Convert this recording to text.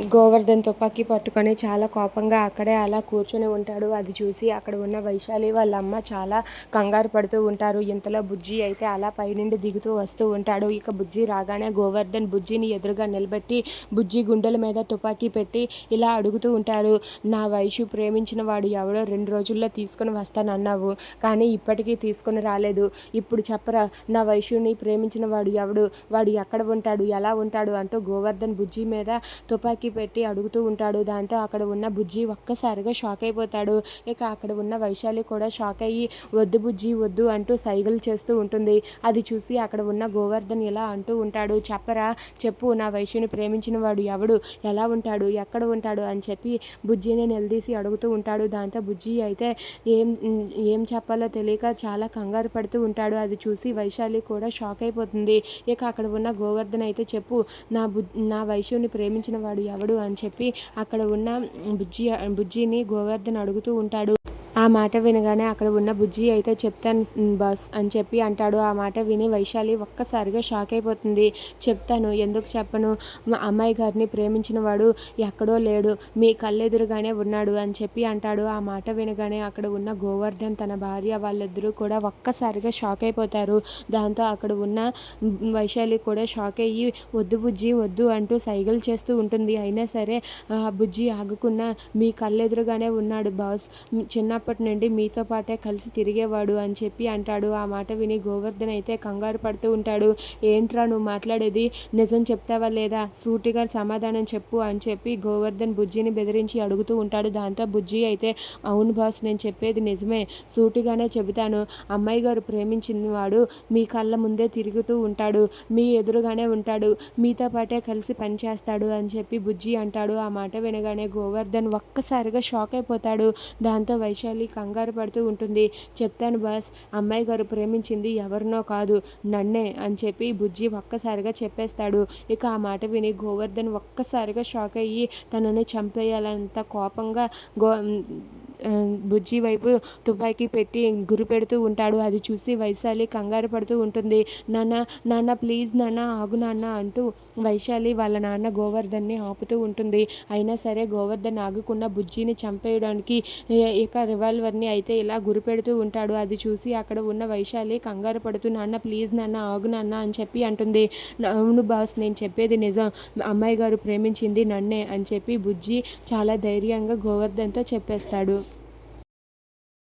గోవర్ధన్ తుపాకీ పట్టుకొని చాలా కోపంగా అక్కడే అలా కూర్చొని ఉంటాడు. అది చూసి అక్కడ ఉన్న వైశాలి వాళ్ళ అమ్మ చాలా కంగారు పడుతూ ఉంటారు. ఇంతలో బుజ్జి అయితే అలా పైనుండి దిగుతూ వస్తూ ఉంటాడు. ఇక బుజ్జి రాగానే గోవర్ధన్ బుజ్జిని ఎదురుగా నిలబెట్టి బుజ్జి గుండెల మీద తుపాకీ పెట్టి ఇలా అడుగుతూ ఉంటాడు. నా వయసు ప్రేమించిన వాడు ఎవడో రెండు రోజుల్లో తీసుకొని వస్తానన్నావు కానీ ఇప్పటికీ తీసుకొని రాలేదు. ఇప్పుడు చెప్పరా నా వయసుని ప్రేమించిన వాడు ఎవడు? వాడు ఎక్కడ ఉంటాడు? ఎలా ఉంటాడు? అంటూ గోవర్ధన్ బుజ్జి మీద తుపాకీ పెట్టి అడుగుతూ ఉంటాడు. దాంతో అక్కడ ఉన్న బుజ్జి ఒక్కసారిగా షాక్ అయిపోతాడు. ఇక అక్కడ ఉన్న వైశాలి కూడా షాక్ అయ్యి వద్దు బుజ్జి వద్దు అంటూ సైగలు చేస్తూ ఉంటుంది. అది చూసి అక్కడ ఉన్న గోవర్ధన్ ఇలా అంటూ ఉంటాడు. చెప్పరా చెప్పు నా వైశ్యుని ప్రేమించిన వాడు ఎవడు? ఎలా ఉంటాడు? ఎక్కడ ఉంటాడు? అని చెప్పి బుజ్జిని నిలదీసి అడుగుతూ ఉంటాడు. దాంతో బుజ్జి అయితే ఏం ఏం చెప్పాలో తెలియక చాలా కంగారు పడుతూ ఉంటాడు. అది చూసి వైశాలి కూడా షాక్ అయిపోతుంది. ఇక అక్కడ ఉన్న గోవర్ధన్ అయితే చెప్పు నా బు నా వైశ్యుని ప్రేమించిన వాడు ఎవడు అని చెప్పి అక్కడ ఉన్న బుజ్జి బుజ్జిని గోవర్ధన్ అడుగుతూ ఉంటాడు. ఆ మాట వినగానే అక్కడ ఉన్న బుజ్జి అయితే చెప్తాను బాస్ అని చెప్పి అంటాడు. ఆ మాట విని వైశాలి ఒక్కసారిగా షాక్ అయిపోతుంది. చెప్తాను ఎందుకు చెప్పను? మా అమ్మాయి గారిని ప్రేమించిన వాడు ఎక్కడో లేడు మీ కళ్ళెదురుగానే ఉన్నాడు అని చెప్పి అంటాడు. ఆ మాట వినగానే అక్కడ ఉన్న గోవర్ధన్ తన భార్య వాళ్ళిద్దరూ కూడా ఒక్కసారిగా షాక్ అయిపోతారు. దాంతో అక్కడ ఉన్న వైశాలి కూడా షాక్ అయ్యి వద్దు బుజ్జి వద్దు అంటూ సైగలు చేస్తూ ఉంటుంది. అయినా సరే ఆ బుజ్జి ఆగకుండా మీ కళ్ళెదురుగానే ఉన్నాడు బాస్. చిన్నప్పటి నుండి మీతో పాటే కలిసి తిరిగేవాడు అని చెప్పి అంటాడు. ఆ మాట విని గోవర్ధన్ అయితే కంగారు పడుతూ ఉంటాడు. ఏంట్రా నువ్వు మాట్లాడేది? నిజం చెప్తావా లేదా? సూటిగా సమాధానం చెప్పు అని చెప్పి గోవర్ధన్ బుజ్జిని బెదిరించి అడుగుతూ ఉంటాడు. దాంతో బుజ్జి అయితే అవును బాస్ నేను చెప్పేది నిజమే. సూటిగానే చెబుతాను. అమ్మాయి గారు ప్రేమించిన వాడు. మీ కళ్ళ ముందే తిరుగుతూ ఉంటాడు. మీ ఎదురుగానే ఉంటాడు. మీతో పాటే కలిసి పనిచేస్తాడు అని చెప్పి బుజ్జి అంటాడు. ఆ మాట వినగానే గోవర్ధన్ ఒక్కసారిగా షాక్ అయిపోతాడు. దాంతో వైశాలి కంగారు పడుతూ ఉంటుంది. చెప్తాను బాస్ అమ్మాయి గారు ప్రేమించింది ఎవరినో కాదు నన్నే అని చెప్పి బుజ్జి ఒక్కసారిగా చెప్పేస్తాడు. ఇక ఆ మాట విని గోవర్ధన్ ఒక్కసారిగా షాక్ అయ్యి తనని చంపేయాలంత కోపంగా గో బుజ్జి వైపు తుపాకీ పెట్టి గురి పెడుతూ ఉంటాడు. అది చూసి వైశాలి కంగారు పడుతూ ఉంటుంది. నాన్న నాన్న ప్లీజ్ నాన్న ఆగు నాన్న అంటూ వైశాలి వాళ్ళ నాన్న గోవర్ధన్ని ఆపుతూ ఉంటుంది. అయినా సరే గోవర్ధన్ ఆగకుండా బుజ్జిని చంపేయడానికి ఇక రివాల్వర్ని అయితే ఇలా గురి పెడుతూ ఉంటాడు. అది చూసి అక్కడ ఉన్న వైశాలి కంగారు పడుతూ నాన్న ప్లీజ్ నాన్న ఆగు నాన్న అని చెప్పి అంటుంది. అవును బాస్ నేను చెప్పేది నిజం. అమ్మాయి గారు ప్రేమించింది నన్నే అని చెప్పి బుజ్జి చాలా ధైర్యంగా గోవర్ధన్తో చెప్పేస్తాడు.